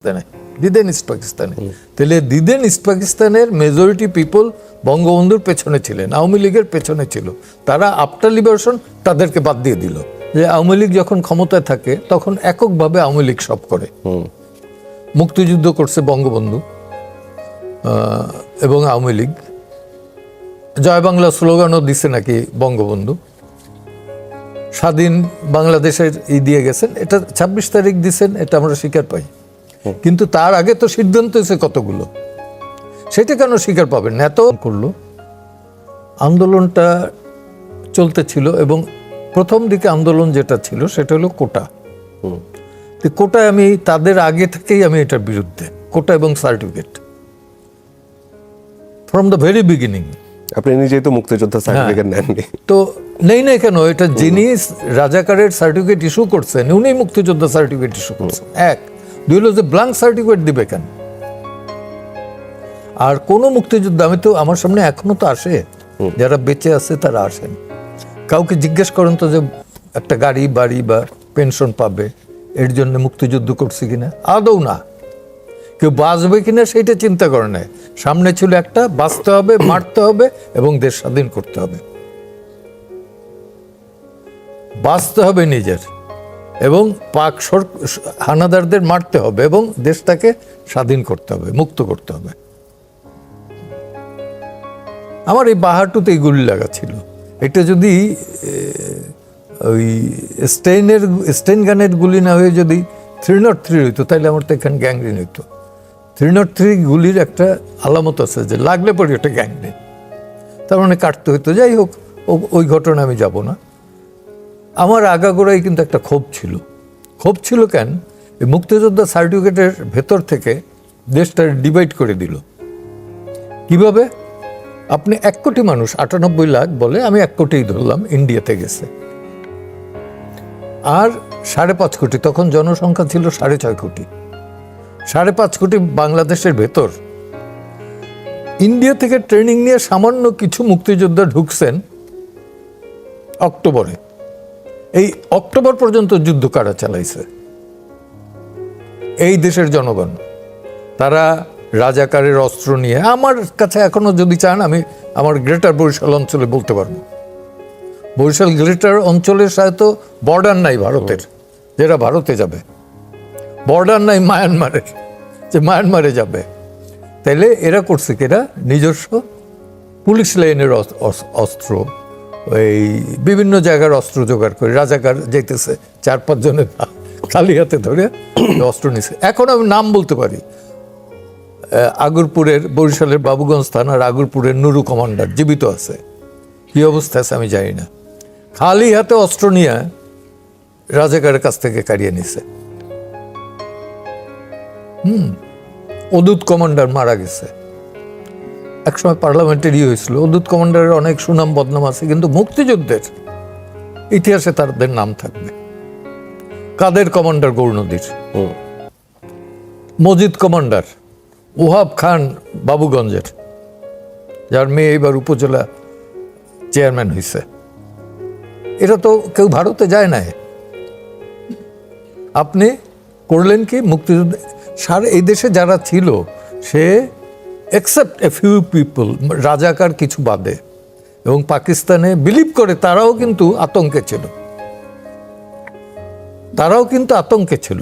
পাকিস্তানে দিদেন ইস্ট পাকিস্তানে। তাহলে দিদেন ইস্ট পাকিস্তানের মেজরিটি পিপল বঙ্গবন্ধুর পেছনে ছিলেন আওয়ামী লীগের পেছনে ছিল। তারা আফটার লিবারেশন তাদেরকে বাদ দিয়ে দিল। যে আওয়ামী লীগ যখন ক্ষমতায় থাকে তখন এককভাবে আওয়ামী লীগ সব করে। মুক্তিযুদ্ধ করছে বঙ্গবন্ধু আহ, এবং আওয়ামী লীগ। জয় বাংলা স্লোগানও দিছে নাকি বঙ্গবন্ধু। স্বাধীন বাংলাদেশের ই দিয়ে গেছেন এটা ছাব্বিশ তারিখ দিছেন এটা আমরা স্বীকার পাই। কিন্তু তার আগে তো সিদ্ধান্ত হয়েছে কতগুলো? সেটা কেন স্বীকার পাবেন না? এত করল। আন্দোলনটা চলতে ছিল এবং প্রথম দিকে আন্দোলন যেটা ছিল সেটা হলো কোটা। তো কোটায় আমি তাদের আগে থেকেই আমি এটার বিরুদ্ধে কোটা এবং certificate. From the very beginning আপনি নিজেই তো মুক্তিযোদ্ধা সার্টিফিকেট নেননি। তো নেই নেই কেন? এটা যিনি রাজাকারের সার্টিফিকেট ইস্যু করছেন উনি মুক্তিযোদ্ধা সার্টিফিকেট ইস্যু করছেন। এক। দুই হলো যে ব্লাঙ্ক সার্টিফিকেট দিবে কেন? আর কোন মুক্তিযোদ্ধা আমি তো আমার সামনে এখনও তো আসে যারা বেঁচে আছে তারা আসেন। কাউকে জিজ্ঞেস করেন তো যে একটা গাড়ি বাড়ি বা পেনশন পাবে এর জন্য মুক্তিযুদ্ধ করছে কিনা? আদৌ না। কেউ বাঁচবে কিনা সেইটা চিন্তা করে নেয়। সামনে ছিল একটা বাঁচতে হবে মারতে হবে এবং দেশ স্বাধীন করতে হবে। বাঁচতে হবে নিজের। এবং পাক সর- হানাদারদের মারতে হবে এবং দেশটাকে স্বাধীন করতে হবে, মুক্ত করতে হবে। আমার এই বাহারটুতে এই গুলি লাগা ছিল। এটা যদি ওই স্টেইনের, স্টেইন গানের গুলি না হয়ে যদি থ্রি নট থ্রি হইতো তাহলে আমার তো এখানে গ্যাংরিন হইতো। থ্রি নট থ্রি গুলির একটা আলামত আছে যে লাগলে পরে ওটা গ্যাংরিন। তার মানে কাটতে হইতো। যাই হোক ওই ঘটনা আমি যাব না। আমার আগাগোড়াই কিন্তু একটা ক্ষোভ ছিল। ক্ষোভ ছিল কেন? মুক্তিযোদ্ধা সার্টিফিকেটের ভেতর থেকে দেশটা ডিভাইড করে দিল। কীভাবে? আপনি এক কোটি মানুষ, আটানব্বই লাখ বলে আমি এক কোটিই ধরলাম ইন্ডিয়াতে গেছে। আর সাড়ে পাঁচ কোটি, তখন জনসংখ্যা ছিল সাড়ে ছয় কোটি। সাড়ে পাঁচ কোটি বাংলাদেশের ভেতর। ইন্ডিয়া থেকে ট্রেনিং নিয়ে সামান্য কিছু মুক্তিযোদ্ধা ঢুকছেন অক্টোবরে। এই অক্টোবর পর্যন্ত যুদ্ধ কারা চালাইছে? এই দেশের জনগণ, তারা রাজাকারের অস্ত্র নিয়ে, আমার কাছে এখনও যদি চান, আমি আমার গ্রেটার বরিশাল অঞ্চলে বলতে পারব। বরিশাল গ্রেটার অঞ্চলের সাথে বর্ডার নাই ভারতের, যেটা ভারতে যাবে। বর্ডার নাই মায়ানমারের, যে মায়ানমারে যাবে। তাইলে এরা করছে কি, এরা নিজস্ব পুলিশ লাইনের অস- অস- অস্ত্র এই বিভিন্ন জায়গার অস্ত্র জোগাড় করে, রাজাকার যেতেছে, চার পাঁচ জনের খালি হাতে ধরে অস্ত্র নিছে। এখন আমি নাম বলতে পারি। আগরপুরের বরিশালের বাবুগঞ্জ থানার আগরপুরের নুরু কমান্ডার জীবিত আছে। কি অবস্থা আছে আমি জানি না। খালি হাতে অস্ত্র নিয়ে রাজাকারের কাছ থেকে কাড়িয়ে নিছে। হুম, অদূত কমান্ডার মারা গেছে। একসময় পার্লামেন্টের ইয়ে হয়েছিল। অদূত কমান্ডারের অনেক সুনাম বদনাম আছে কিন্তু মুক্তিযুদ্ধের ইতিহাসে তাদের নাম থাকবে। কাদের কমান্ডার গৌরনদীর। মজিদ কমান্ডার ওহাব খান বাবুগঞ্জের যার মেয়ে এবার উপজেলা চেয়ারম্যান হয়েছে এটা তো কেউ ভারতে যায় না আপনি করলেন কি মুক্তিযুদ্ধ? সার এই দেশে যারা ছিল সে এক্সেপ্ট এ ফিউ পিপল রাজাকার কিছু বাদে এবং পাকিস্তানে বিলিভ করে তারাও কিন্তু আতঙ্কে ছিল। তারাও কিন্তু আতঙ্কে ছিল।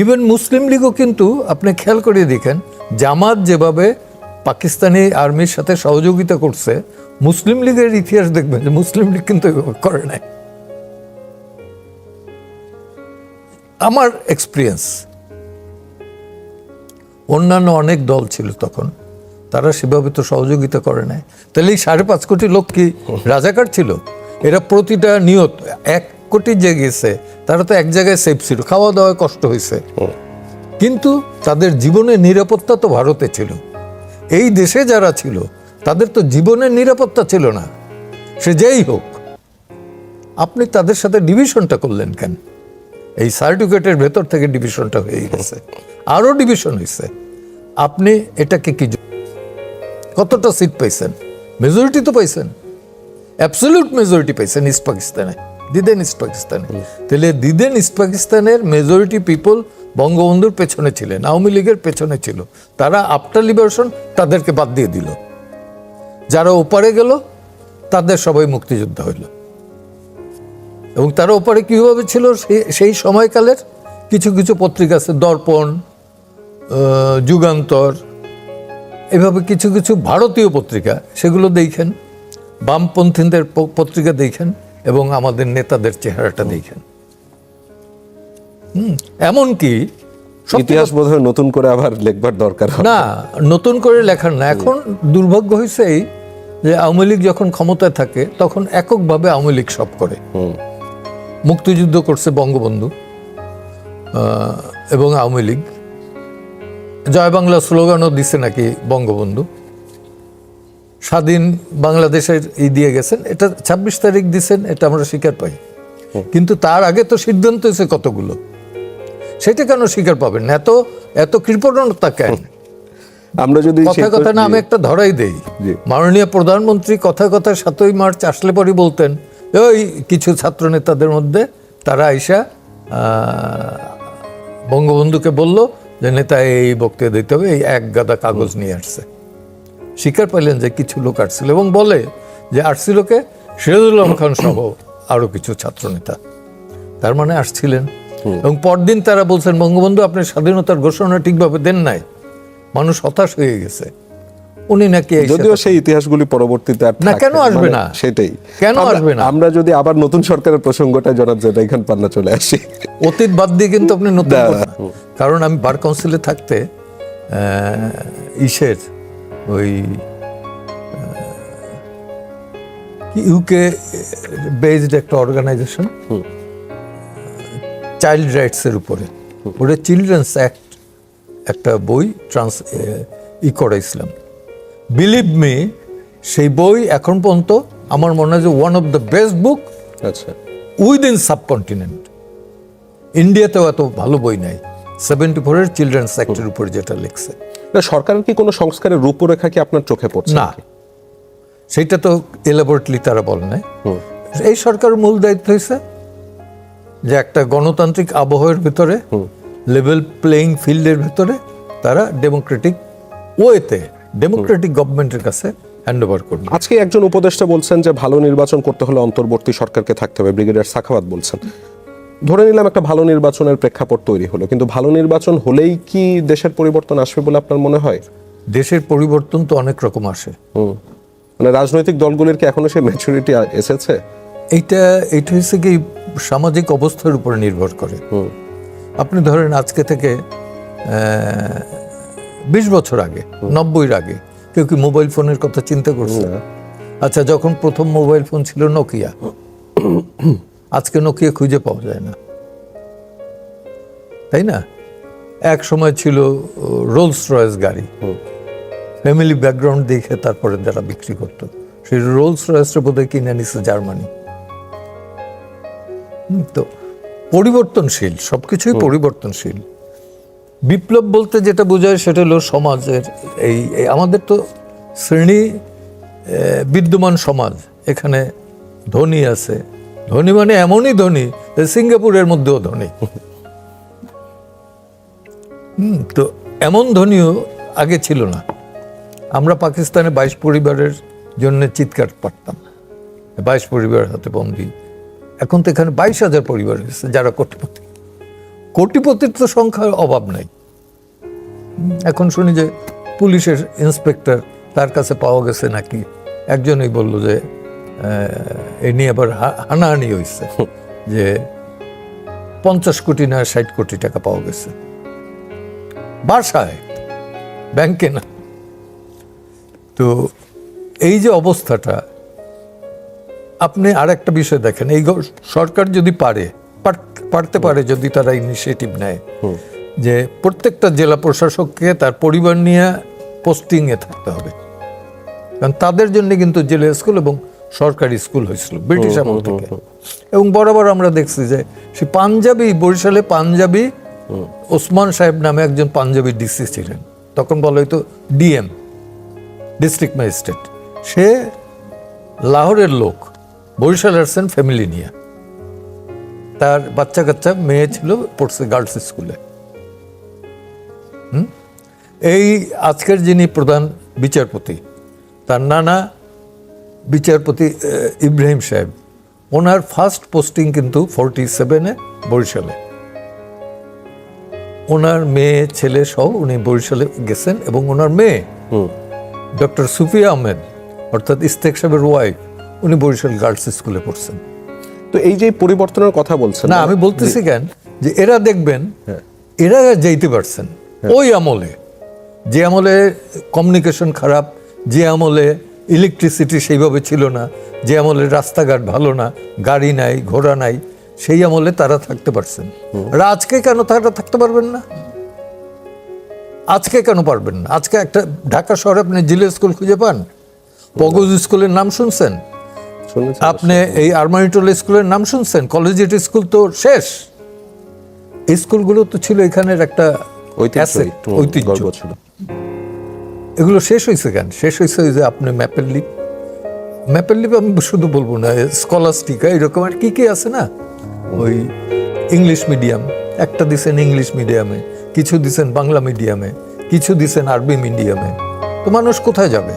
ইভেন মুসলিম লীগও কিন্তু আপনি খেয়াল করে দেখেন, জামাত যেভাবে পাকিস্তানি আর্মির সাথে সহযোগিতা করছে, মুসলিম লীগের ইতিহাস দেখবেন যে মুসলিম লীগ কিন্তু করে নাই। আমার এক্সপিরিয়েন্স অন্যান্য অনেক দল ছিল তখন। তারা সেভাবে তো সহযোগিতা করে নাই। তাহলে এই সাড়ে পাঁচ কোটি লোক কি রাজাকার ছিল? এরা প্রতিটা নিয়ত, এক কোটি যে গেছে, তারা তো এক জায়গায় সেফ ছিল। খাওয়া দাওয়ায় কষ্ট হয়েছে। কিন্তু তাদের জীবনের নিরাপত্তা তো ভারতে ছিল। এই দেশে যারা ছিল, তাদের তো জীবনের নিরাপত্তা ছিল না। সে যেই হোক, আপনি তাদের সাথে ডিভিশনটা করলেন কেন? এই সার্টিফিকেটের ভেতর থেকে ডিভিশনটা হয়ে গেছে। আরও ডিভিশন হয়েছে আপনি এটাকে কি কতটা সিট পাইছেন? মেজরিটি তো পাইছেন। অ্যাবসলিউট মেজরিটি পাইছেন ইস্ট পাকিস্তানে দিদেন ইস্ট পাকিস্তানে তাহলে দিদেন ইস্ট পাকিস্তানের মেজরিটি পিপল বঙ্গবন্ধুর পেছনে ছিলেন আওয়ামী লীগের পেছনে ছিল। তারা আফটার লিবারেশন তাদেরকে বাদ দিয়ে দিল। যারা ওপারে গেল তাদের সবাই মুক্তিযোদ্ধা হইল। এবং তারা ওপারে কীভাবে ছিল সেই- সেই সময়কালের কিছু কিছু পত্রিকা আছে দর্পণ যুগান্তর এভাবে কিছু কিছু ভারতীয় পত্রিকা সেগুলো দেখেন বামপন্থীদের পত্রিকা দেখেন এবং আমাদের নেতাদের চেহারাটা দেখেন। হুম, এমনকি ইতিহাস বোধহয় নতুন করে আবার লেখবার দরকার। না নতুন করে লেখার না। এখন দুর্ভাগ্য হয়েছে এই যে আওয়ামী লীগ যখন ক্ষমতায় থাকে তখন এককভাবে আওয়ামী লীগ সব করে। মুক্তিযুদ্ধ করছে বঙ্গবন্ধু এবং আওয়ামী লীগ। জয় বাংলা স্লোগানও দিছে নাকি বঙ্গবন্ধু? স্বাধীন বাংলাদেশের ই দিয়ে গেছেন এটা ছাব্বিশ তারিখ দিছেন এটা আমরা স্বীকার পাই। কিন্তু তার আগে তো সিদ্ধান্ত হয়েছে কতগুলো? সেটা কেন স্বীকার পাবেন? এত এত কৃপণতা কেন? আমরা যদি কথা কথা না আমি একটা ধরাই দেই। মাননীয় প্রধানমন্ত্রী কথা কথা সাতই মার্চ আসলে পরই বলতেন ওই কিছু ছাত্র নেতাদের মধ্যে তারা আইসা আহ, বঙ্গবন্ধুকে বলল যে নেতা এই বক্তৃতা দিতে হবে এই এক গাদা কাগজ নিয়ে আসছে। স্বীকার পাইলেন যে কিছু লোক আসছিল এবং বলে যে আসছিলকে সিরাজুল খান সহ আরও কিছু ছাত্র নেতা তার মানে আসছিলেন। এবং পরদিন তারা বলছেন বঙ্গবন্ধু আপনি স্বাধীনতার ঘোষণা ঠিকভাবে দেন নাই। মানুষ হতাশ হয়ে গেছে। উনি নাকি যদিও সেই ইতিহাসগুলি পরবর্তীতে আর না, কেন আসবে মানে না? সেটাই। কেন আসবে না? আমরা যদি আবার নতুন সরকারের প্রসঙ্গটা জনাব জেদাই খান পান্না চলে আসি। অতীত বাদ দিয়ে কিন্তু আপনি নতুন কারণ আমি বার কাউন্সিলে থাকতে ইসের ওই ইউকে বেসড একটা অর্গানাইজেশন চাইল্ড রাইটস এর উপরে। ওটা চিলড্রেন্স অ্যাক্ট একটা বই ট্রান্স ই করাইছিলাম। বিলিভ মি সেই বই এখন পর্যন্ত আমার মনে হয় যে one of the best book আচ্ছা। উইদিন সাবকন্টিনেন্ট ইন্ডিয়াতেও এত ভালো বই নাই। সেভেন্টি ফোরের চিলড্রেন্স অ্যাক্টের উপর যেটা লিখছে। না সরকারের কি কোনো সংস্কারের রূপরেখা কি আপনার চোখে পড়ছে না। সেটা তো এলাবোরেটলি তারা বলে নাই। এই সরকারের মূল দায়িত্ব হয়েছে যে একটা গণতান্ত্রিক আবহাওয়ার ভিতরে লেভেল প্লেইং ফিল্ডের ভিতরে তারা ডেমোক্রেটিক ওয়েতে ডেমোক্রেটিক গভর্নমেন্টের কাছে হ্যান্ড ওভার করবে। আজকে একজন উপদেষ্টা বলছেন যে ভালো নির্বাচন করতে হলে অন্তর্বর্তী সরকারকে থাকতে হবে ব্রিগেডিয়ার সাখাওয়াত বলছেন। ধরে নিলাম একটা ভালো নির্বাচনের প্রেক্ষাপট তৈরি হলো কিন্তু ভালো নির্বাচন হলেই কি দেশের পরিবর্তন আসবে বলে আপনার মনে হয়? দেশের পরিবর্তন তো অনেক রকম আসে। মানে রাজনৈতিক দলগুলির কি এখনও সেই ম্যাচুরিটি এসেছে? এইটা এইটা হচ্ছে কি সামাজিক অবস্থার উপর নির্ভর করে। আপনি ধরেন আজকে থেকে বিশ বছর আগে নব্বইয়ের আগে। কেউ কি মোবাইল ফোনের কথা চিন্তা করছে? না। আচ্ছা যখন প্রথম মোবাইল ফোন ছিল নোকিয়া আজকে নোকিয়া খুঁজে পাওয়া যায় না। তাই না? এক সময় ছিল রোলস রয়েস গাড়ি। ফ্যামিলি ব্যাকগ্রাউন্ড দেখে তারপরে যারা বিক্রি করতো সেই রোলস রয়েসটা বোধহয় কিনে নিছে জার্মানি তো পরিবর্তনশীল সবকিছুই পরিবর্তনশীল। বিপ্লব বলতে যেটা বোঝায় সেটা হলো সমাজের এই আমাদের তো শ্রেণি বিদ্যমান সমাজ এখানে ধনী আছে। ধনী মানে এমনই ধনী সিঙ্গাপুরের মধ্যেও ধনী। হুম, তো এমন ধনীও আগে ছিল না। আমরা পাকিস্তানে বাইশ পরিবারের জন্য চিৎকার পারতাম বাইশ পরিবারের হাতে বন্দি। এখন তো এখানে বাইশ হাজার পরিবার হয়েছে যারা কোটিপতি। কোটিপতির তো সংখ্যার অভাব নাই। এখন শুনি যে পুলিশের ইন্সপেক্টর তার কাছে পাওয়া গেছে নাকি? একজনই বলল যে এ নিয়ে আবার হানাহানি হয়েছে যে পঞ্চাশ কোটি না ষাট কোটি টাকা পাওয়া গেছে। বাসায় ব্যাংকে না। তো এই যে অবস্থাটা আপনি আর একটা বিষয় দেখেন। এই সরকার যদি পারে পারতে পারে যদি তারা ইনিশিয়েটিভ নেয়। যে প্রত্যেকটা জেলা প্রশাসককে তার পরিবার নিয়ে পোস্টিংয়ে থাকতে হবে। কারণ তাদের জন্য কিন্তু জেলা স্কুল এবং সরকারি স্কুল হয়েছিল ব্রিটিশ আমল থেকে। এবং বরাবর আমরা দেখছি যে সে পাঞ্জাবি বরিশালে পাঞ্জাবি ওসমান সাহেব নামে একজন পাঞ্জাবি ডিসি ছিলেন। তখন বলা হয়তো ডিএম ডিস্ট্রিক্ট ম্যাজিস্ট্রেট। সে লাহোরের লোক বরিশাল আসছেন ফ্যামিলি নিয়ে। তার বাচ্চা কাচ্চা মেয়ে ছিল পড়ছে গার্লস স্কুলে? এই আজকের যিনি প্রধান বিচারপতি তার নানা বিচারপতি ইব্রাহিম সাহেব ওনার ফার্স্ট পোস্টিং কিন্তু ফোরটি সেভেনে বরিশালে। ওনার মেয়ে ছেলে সহ উনি বরিশালে গেছেন এবং ওনার মেয়ে ডক্টর সুফিয়া আহমেদ অর্থাৎ ইস্তেক সাহেবের ওয়াইফ উনি বরিশাল গার্লস স্কুলে পড়ছেন। তো এই যে পরিবর্তনের কথা বলছেন না আমি বলতেছি কেন? যে এরা দেখবেন হ্যাঁ। এরা যাইতে পারছেন। ওই আমলে যে আমলে কমিউনিকেশন খারাপ যে আমলে ইলেকট্রিসিটি সেইভাবে ছিল না যে আমলে রাস্তাঘাট ভালো না গাড়ি নাই ঘোড়া নাই সেই আমলে তারা থাকতে পারছেন। আর আজকে কেন তারা থাকতে পারবেন না? আজকে কেন পারবেন না? আজকে একটা ঢাকা শহরে আপনি জিলে স্কুল খুঁজে পান? পগজ স্কুলের নাম শুনছেন? আপনি এই আরমানিটোল স্কুলের নাম শুনছেন? কলেজিয়েট স্কুল তো শেষ। স্কুলগুলো তো ছিল এখানের একটা ঐতিহ্য এগুলো শেষ হয়েছে কেন? শেষ হয়েছে যে আপনি ম্যাপের লিপ ম্যাপের লিপ আমি শুধু বলব না স্কলাস্টিকা এরকম আর কি কি আছে না? ওই ইংলিশ মিডিয়াম একটা দিছেন ইংলিশ মিডিয়ামে কিছু দিছেন বাংলা মিডিয়ামে কিছু দিছেন আরবি মিডিয়ামে তো মানুষ কোথায় যাবে?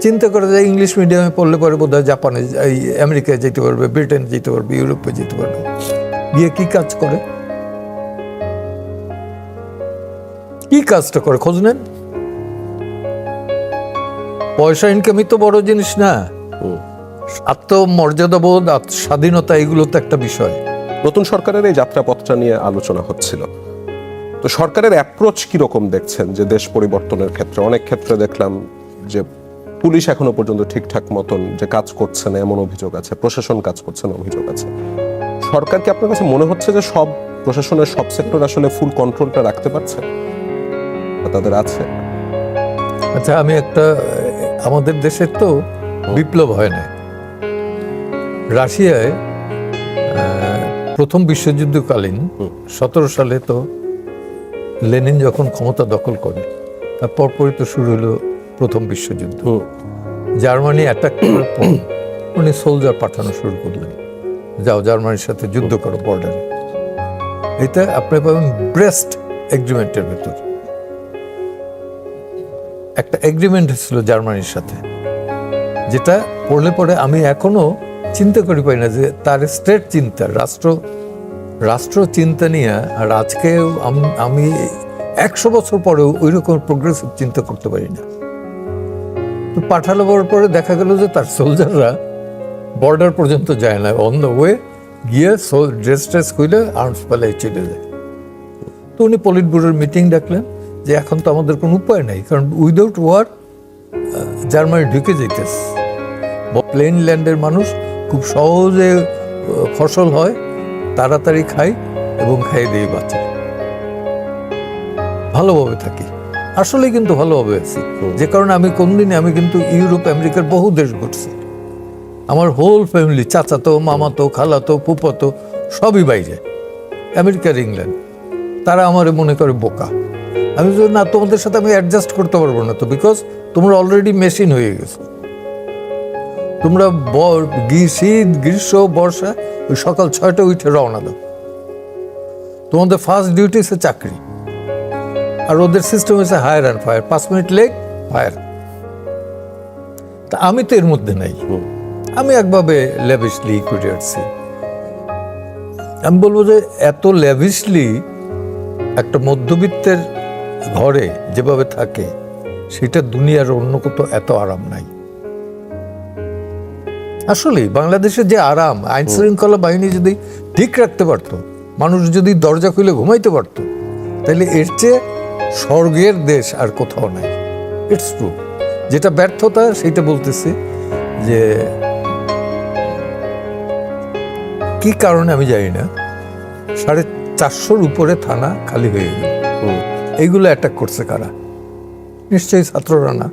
চিন্তা করে যায় ইংলিশ মিডিয়ামে পড়লে পরে বোধ হয় জাপানে এই আমেরিকায় যেতে পারবে ব্রিটেন যেতে পারবে ইউরোপে যেতে পারবে। গিয়ে কি কাজ করে? কি কাজটা করে? খোঁজ নেন। পয়সা ইনকামই তো বড় জিনিস না। আত্মমর্যাদাবোধ আত্ম- স্বাধীনতা এগুলো তো একটা বিষয়। নতুন সরকারের এই যাত্রাপথটা নিয়ে আলোচনা হচ্ছিল। তো সরকারের অ্যাপ্রোচ কীরকম দেখছেন যে দেশ পরিবর্তনের ক্ষেত্রে? অনেক ক্ষেত্রে দেখলাম যে পুলিশ এখনও পর্যন্ত ঠিকঠাক মতন যে কাজ করছে না এমন অভিযোগ আছে। প্রশাসন কাজ করছে না অভিযোগ আছে। সরকার কি আপনার কাছে মনে হচ্ছে যে সব প্রশাসনের সব সেক্টর আসলে ফুল কন্ট্রোলটা রাখতে পারছে? তাদের আছে? আচ্ছা আমি একটা আমাদের দেশের তো বিপ্লব হয় না রাশিয়ায় প্রথম বিশ্বযুদ্ধকালীন সতেরো সালে তো লেনিন যখন ক্ষমতা দখল করে তার পরপরই তো শুরু হলো প্রথম বিশ্বযুদ্ধ। জার্মানি অ্যাটাক করার পর উনি সোলজার পাঠানো শুরু করলেন। যাও জার্মানির সাথে যুদ্ধ করো বর্ডারে এটা আপনি পাবেন ব্রেস্ট এগ্রিমেন্টের ভেতর। একটা এগ্রিমেন্ট ছিল জার্মানির সাথে, যেটা পড়লে পরে আমি এখনও চিন্তা করি পাই না যে তার স্টেট চিন্তা, রাষ্ট্র রাষ্ট্র চিন্তা নিয়ে আর আজকে আমি একশো বছর পরেও ওই রকম প্রোগ্রেসিভ চিন্তা করতে পারি না। তো পাঠালো পরে দেখা গেল যে তার সোলজাররা বর্ডার পর্যন্ত যায় না। অন দ্য ওয়ে গিয়ে ড্রেস ট্রেস খুলে আর্মস পালায় চলে যায়। তো উনি পলিট ব্যুরোর মিটিং ডাকলেন। যে এখন তো আমাদের কোনো উপায় নাই, কারণ উইদাউট ওয়ার জার্মানি ঢুকে যেতেছে। প্লেন ল্যান্ডের মানুষ খুব সহজে ফসল হয়, তাড়াতাড়ি খায় এবং খাই দিয়ে বাঁচে। ভালোভাবে থাকি। আসলে কিন্তু ভালোভাবে আছি। যে কারণে আমি কোনদিনে আমি কিন্তু ইউরোপ, আমেরিকার বহু দেশ ঘুরছি। আমার হোল ফ্যামিলি চাচাতো, মামাতো, খালাতো ফুপাতো সবই বাইরে। আমেরিকার ইংল্যান্ড। তারা আমার মনে করে বোকা। আমি বলি, না তোমাদের সাথে আমি অ্যাডজাস্ট করতে পারব না তো বিকজ তোমরা অলরেডি মেশিন হয়ে গেছো। তোমরা শীত গ্রীষ্ম বর্ষা ওই সকাল ছয়টা উঠে রওনা দাও। তোমাদের ফার্স্ট ডিউটি হচ্ছে চাকরি। আর ওদের সিস্টেম হচ্ছে হায়ার অ্যান্ড ফায়ার পাঁচ মিনিট লেগ ফায়ার তা আমি তো এর মধ্যে নাই। আমি একভাবে ল্যাভিশলি করে আসছি। আমি বলব যে এত ল্যাভিশলি একটা মধ্যবিত্তের ঘরে যেভাবে থাকে সেটা দুনিয়ার অন্য কোথাও এত আরাম নাই। আসলে বাংলাদেশের যে আরাম আইন শৃঙ্খলা বাহিনী যদি ঠিক রাখতে পারতো মানুষ যদি দরজা খুলে ঘুমাইতে পারতো তাহলে এর চেয়ে স্বর্গের দেশ আর কোথাও নাই। ইটস ট্রু যেটা ব্যর্থতা সেটা বলতেছি যে কি কারণে আমি জানি না সাড়ে চারশোর উপরে থানা খালি হয়ে গেল। এইগুলো অ্যাটাক করছে কারা? নিশ্চয়ই ছাত্ররা না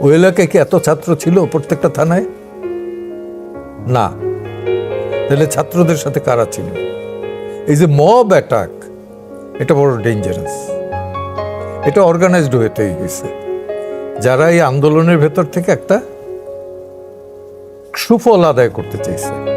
ওই এলাকায় কি এত ছাত্র ছিল প্রত্যেকটা থানায়? না। তাহলে ছাত্রদের সাথে কারা ছিল? এই যে মব অ্যাটাক এটা বড় ডেঞ্জারাস এটা অর্গানাইজড তৈরি হয়েছে যারা এই আন্দোলনের ভেতর থেকে একটা সুফল আদায় করতে চাইছে।